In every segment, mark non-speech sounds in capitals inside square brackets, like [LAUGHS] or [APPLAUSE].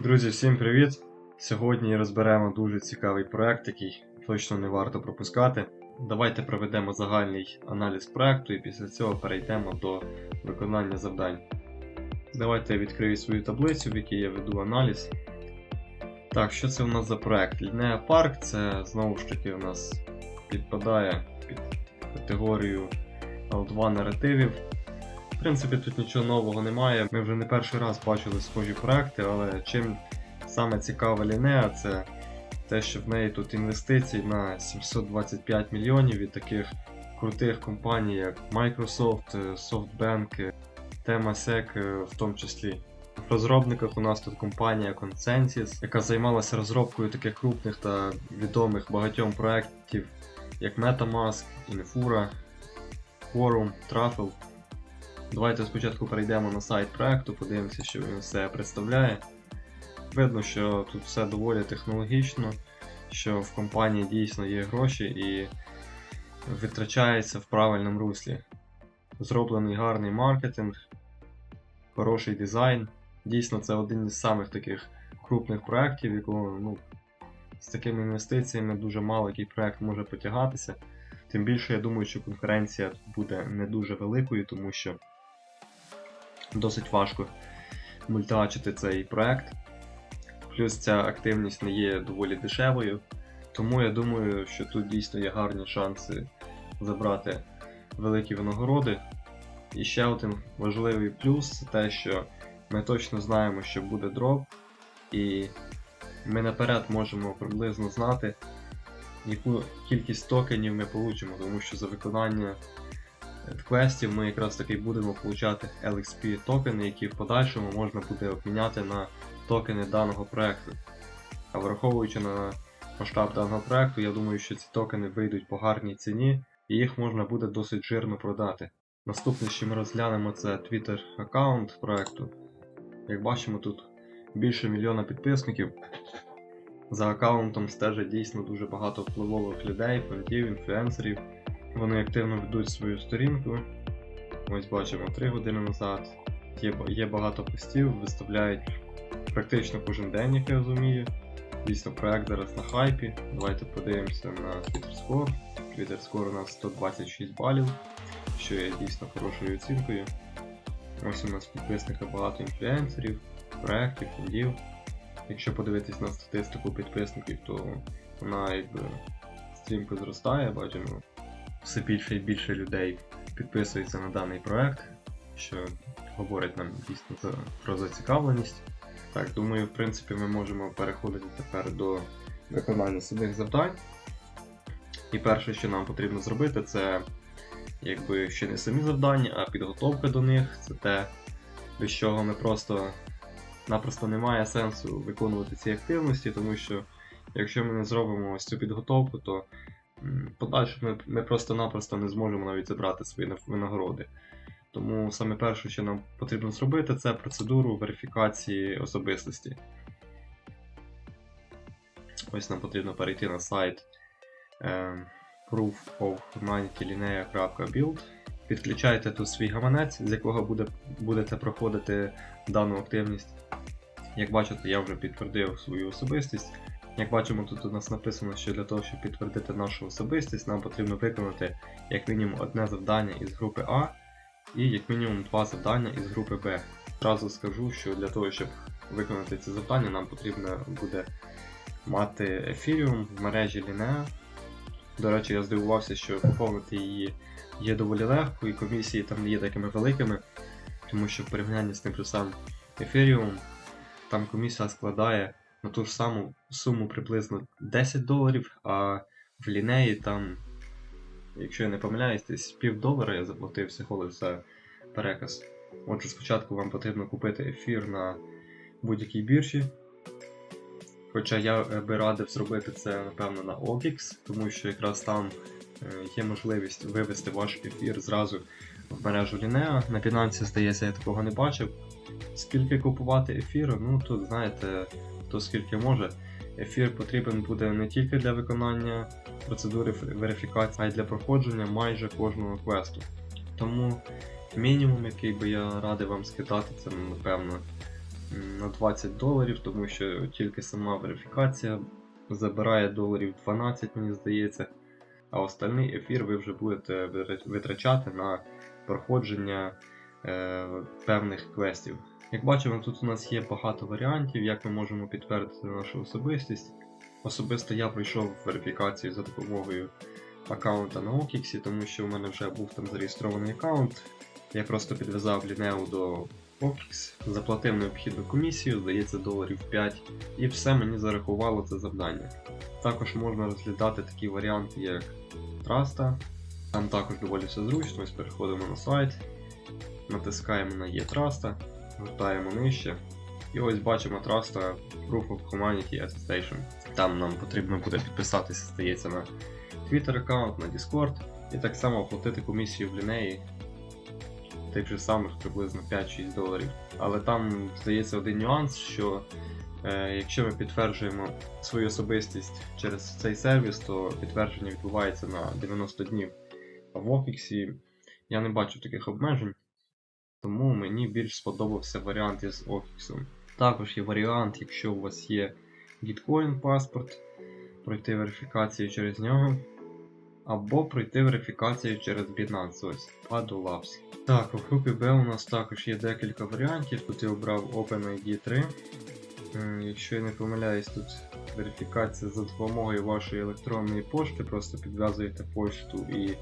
Друзі, всім привіт! Сьогодні розберемо дуже цікавий проект, який точно не варто пропускати. Давайте проведемо загальний аналіз проекту і після цього перейдемо до виконання завдань. Давайте я відкрию свою таблицю, в якій я веду аналіз. Так, що це у нас за проект? Лінея Парк це знову ж таки у нас підпадає під категорію L2 наративів. Принципі, тут нічого нового немає. Ми вже не перший раз бачили схожі проекти, але чим саме цікава лінея, це те, що в неї тут інвестицій на 725 мільйонів від таких крутих компаній, як Microsoft, е, SoftBank, е, Temasek е, в тому числі. В розробниках у нас тут компанія Consensus, яка займалася розробкою таких крупних та відомих багатьом проєктів, як MetaMask, Infura, Quorum, Truffle. Давайте спочатку перейдемо на сайт проекту, подивимося, що він все представляє. Видно, що тут все доволі технологічно, що в компанії дійсно є гроші і витрачається в правильному руслі. Зроблений гарний маркетинг, хороший дизайн. Дійсно, це один із самих таких крупних проєктів, якого ну, з такими інвестиціями дуже мало який проєкт може потягатися. Тим більше, я думаю, що конкуренція буде не дуже великою, тому що досить важко мультачити цей проект. Плюс ця активність не є доволі дешевою. Тому я думаю, що тут дійсно є гарні шанси забрати великі винагороди. І ще один важливий плюс це те, що ми точно знаємо, що буде дроп, і ми наперед можемо приблизно знати, яку кількість токенів ми получимо, тому що за виконання квестів ми якраз таки будемо получати LXP токени, які в подальшому можна буде обміняти на токени даного проекту. А враховуючи на масштаб даного проекту, я думаю, що ці токени вийдуть по гарній ціні і їх можна буде досить жирно продати. Наступне, що ми розглянемо, це Twitter аккаунт проекту. Як бачимо, тут більше мільйона підписників. За аккаунтом стежить дійсно дуже багато впливових людей, фондів, інфлюенсерів. Вони активно ведуть свою сторінку. Ось бачимо 3 години назад. Є, є багато постів, виставляють практично кожен день, як я розумію. Дійсно, проект зараз на хайпі. Давайте подивимося на Twitter Score. Twitter Score у нас 126 балів, що є дійсно хорошою оцінкою. Ось у нас підписника багато інфлюенсерів, проєктів, фондів. Якщо подивитись на статистику підписників, то вона якби стрімко зростає, бачимо. Все більше і більше людей підписується на даний проект, що говорить нам дійсно про зацікавленість. Так, думаю, в принципі, ми можемо переходити тепер до виконання самих завдань. І перше, що нам потрібно зробити, це якби ще не самі завдання, а підготовка до них. Це те, без чого ми просто напросто немає сенсу виконувати ці активності, тому що якщо ми не зробимо ось цю підготовку, то подальше ми, ми просто-напросто не зможемо навіть забрати свої винагороди. Тому саме перше, що нам потрібно зробити, це процедуру верифікації особистості. Ось нам потрібно перейти на сайт е, proofofhumanitylinea.build. Підключайте тут свій гаманець, з якого буде, будете проходити дану активність. Як бачите, я вже підтвердив свою особистість. Як бачимо, тут у нас написано, що для того, щоб підтвердити нашу особистість, нам потрібно виконати як мінімум одне завдання із групи А і як мінімум два завдання із групи Б. Зразу скажу, що для того, щоб виконати ці завдання, нам потрібно буде мати Ethereum в мережі Linea. До речі, я здивувався, що поповнити її є доволі легко, і комісії там не є такими великими, тому що в порівнянні з тим же самим Ethereum, там комісія складає на ту ж саму суму приблизно 10 доларів, а в лінеї там, якщо я не помиляюсь, десь пів долара я заплатив всього лише за переказ. Отже, спочатку вам потрібно купити ефір на будь-якій біржі. Хоча я е, би радив зробити це, напевно, на OKX, тому що якраз там е, є можливість вивести ваш ефір зразу в мережу Linea. На Binance, здається, я такого не бачив. Скільки купувати ефіру, ну тут знаєте, хто скільки може. Ефір потрібен буде не тільки для виконання процедури верифікації, а й для проходження майже кожного квесту. Тому мінімум, який би я радив вам скидати, це напевно на 20 доларів, тому що тільки сама верифікація забирає доларів 12, мені здається. А остальний ефір ви вже будете витрачати на проходження е, певних квестів. Як бачимо, тут у нас є багато варіантів, як ми можемо підтвердити нашу особистість. Особисто я пройшов верифікацію за допомогою аккаунта на OKX, тому що у мене вже був там зареєстрований аккаунт. Я просто підв'язав лінеу до OKX, заплатив необхідну комісію, здається, доларів 5, і все мені зарахувало це завдання. Також можна розглядати такі варіанти, як Траста. Там також доволі все зручно, ось переходимо на сайт, натискаємо на Є-Траста, гортаємо нижче. І ось бачимо Траста Proof of Humanity Attestation. Там нам потрібно буде підписатися, здається, на Twitter аккаунт, на Discord, і так само оплатити комісію в лінеї тих же самих приблизно 5-6 доларів. Але там здається один нюанс, що е, якщо ми підтверджуємо свою особистість через цей сервіс, то підтвердження відбувається на 90 днів. А в Office я не бачу таких обмежень, тому мені більш сподобався варіант із Office. Також є варіант, якщо у вас є Gitcoin паспорт, пройти верифікацію через нього. Або пройти верифікацію через Binance, ось Padu Labs. Так, у групі B у нас також є декілька варіантів. Тут я обрав OpenID 3. Якщо я не помиляюсь, тут верифікація за допомогою вашої електронної пошти, просто підв'язуєте пошту і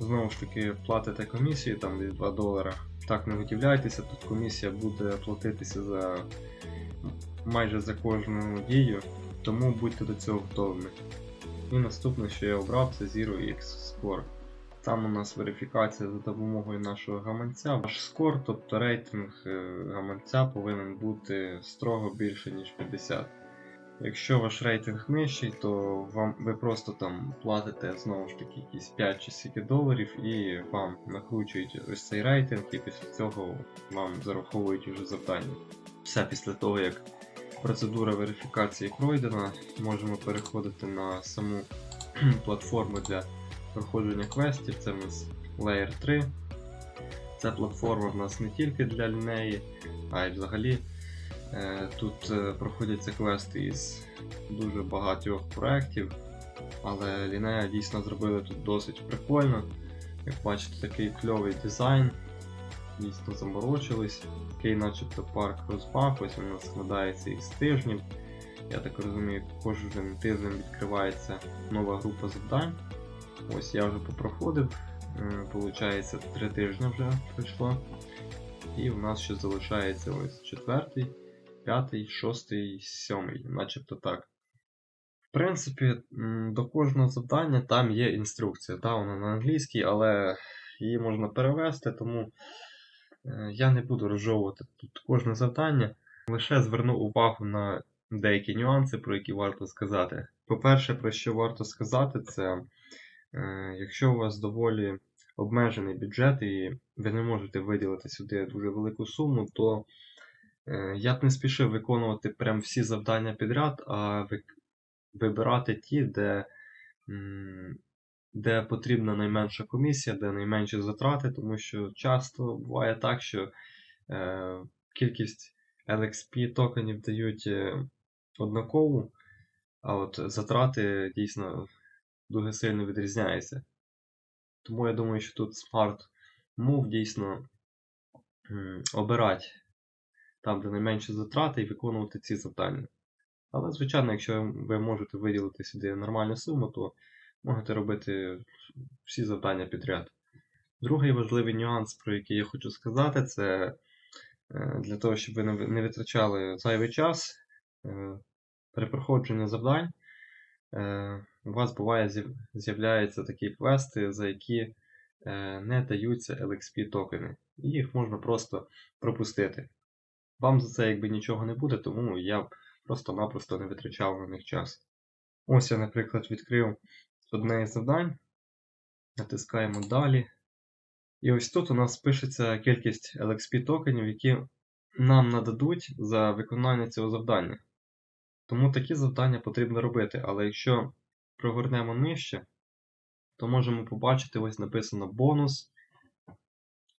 знову ж таки платите комісію там від 2 долара. Так, не виділяйтеся, тут комісія буде платитися за майже за кожну дію, тому будьте до цього готовими. І наступне, що я обрав, це Zero X Score. Там у нас верифікація за допомогою нашого гаманця. Ваш скор, тобто рейтинг е, гаманця повинен бути строго більше, ніж 50. Якщо ваш рейтинг нижчий, то вам ви просто там платите знову ж таки якісь 5 чи скільки доларів і вам накручують ось цей рейтинг, і після цього вам зараховують уже завдання. Все після того, як процедура верифікації пройдена, можемо переходити на саму [CLEARS THROAT] платформу для проходження квестів. Це в нас Layer 3. Ця платформа в нас не тільки для лінеї, а й взагалі. Е, Тут е, проходяться квести із дуже багатьох проєктів, але лінея дійсно зробили тут досить прикольно. Як бачите, такий кльовий дизайн, дійсно заморочились. Такий начебто парк розбав, ось він складається із тижнів. Я так розумію, кожен тиждень відкривається нова група завдань. Ось я вже попроходив, е, получається 3 тижні вже пройшло. І в нас ще залишається ось четвертий, п'ятий, шостий, сьомий, начебто так. В принципі, до кожного завдання там є інструкція. Та, вона на англійській, але її можна перевести, тому е, я не буду розжовувати тут кожне завдання. Лише зверну увагу на деякі нюанси, про які варто сказати. По-перше, про що варто сказати, це е, якщо у вас доволі обмежений бюджет і ви не можете виділити сюди дуже велику суму, то я б не спішив виконувати прям всі завдання підряд, а вибирати ті, де, де потрібна найменша комісія, де найменші затрати, тому що часто буває так, що е, кількість LXP токенів дають е, однакову, а от затрати дійсно дуже сильно відрізняються. Тому я думаю, що тут Smart Move дійсно м, обирати там, де найменші затрати, і виконувати ці завдання. Але, звичайно, якщо ви можете виділити сюди нормальну суму, то можете робити всі завдання підряд. Другий важливий нюанс, про який я хочу сказати, це е, для того, щоб ви не витрачали зайвий час е, при проходженні завдань. е, У вас буває з'являються такі квести, за які не даються LXP токени. І їх можна просто пропустити. Вам за це якби нічого не буде, тому я б просто-напросто не витрачав на них час. Ось я, наприклад, відкрив одне із завдань. Натискаємо далі. І ось тут у нас пишеться кількість LXP токенів, які нам нададуть за виконання цього завдання. Тому такі завдання потрібно робити. Але якщо прогорнемо нижче, то можемо побачити, ось написано бонус,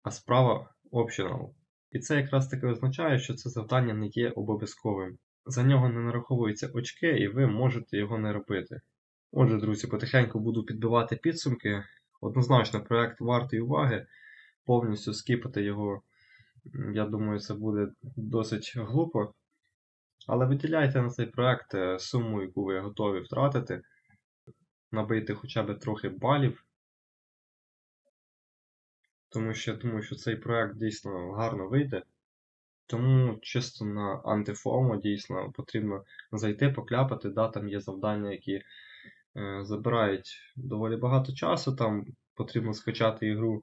а справа optional. І це якраз таки означає, що це завдання не є обов'язковим. За нього не нараховуються очки, і ви можете його не робити. Отже, друзі, потихеньку буду підбивати підсумки. Однозначно, проект вартий уваги. Повністю скіпати його, я думаю, це буде досить глупо. Але виділяйте на цей проект е, суму, яку ви готові втратити, набийте хоча б трохи балів. Тому що я думаю, що цей проект дійсно гарно вийде. Тому чисто на антифому дійсно потрібно зайти, покляпати, да, там є завдання, які е, забирають доволі багато часу. Там потрібно скачати ігру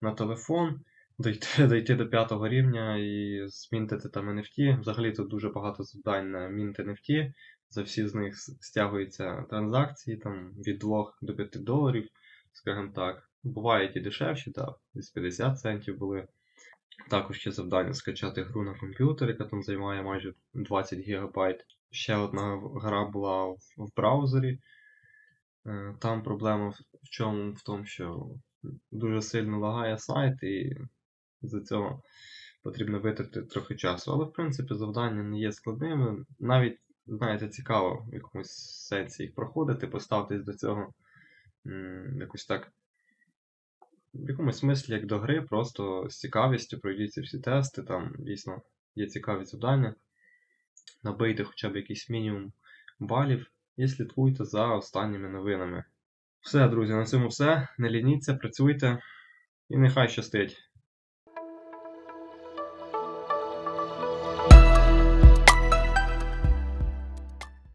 на телефон, дойти, [LAUGHS] дойти до п'ятого рівня і змінтити там NFT. Взагалі тут дуже багато завдань на мінт NFT. За всі з них стягуються транзакції там, від 2 до 5 доларів, скажімо так. Бувають і дешевші, так, десь 50 центів були. Також є завдання скачати гру на комп'ютер, яка там займає майже 20 ГБ. Ще одна гра була в, в браузері. Е, Там проблема в чому? В тому, що дуже сильно лагає сайт, і з цього потрібно витратити трохи часу. Але, в принципі, завдання не є складними. Навіть, знаєте, цікаво в якомусь сенсі їх проходити, поставтесь до цього якось так в якомусь смислі, як до гри, просто з цікавістю пройдіть ці всі тести, там дійсно є цікаві завдання. Набийте хоча б якийсь мінімум балів і слідкуйте за останніми новинами. Все, друзі, на цьому все. Не лініться, працюйте і нехай щастить!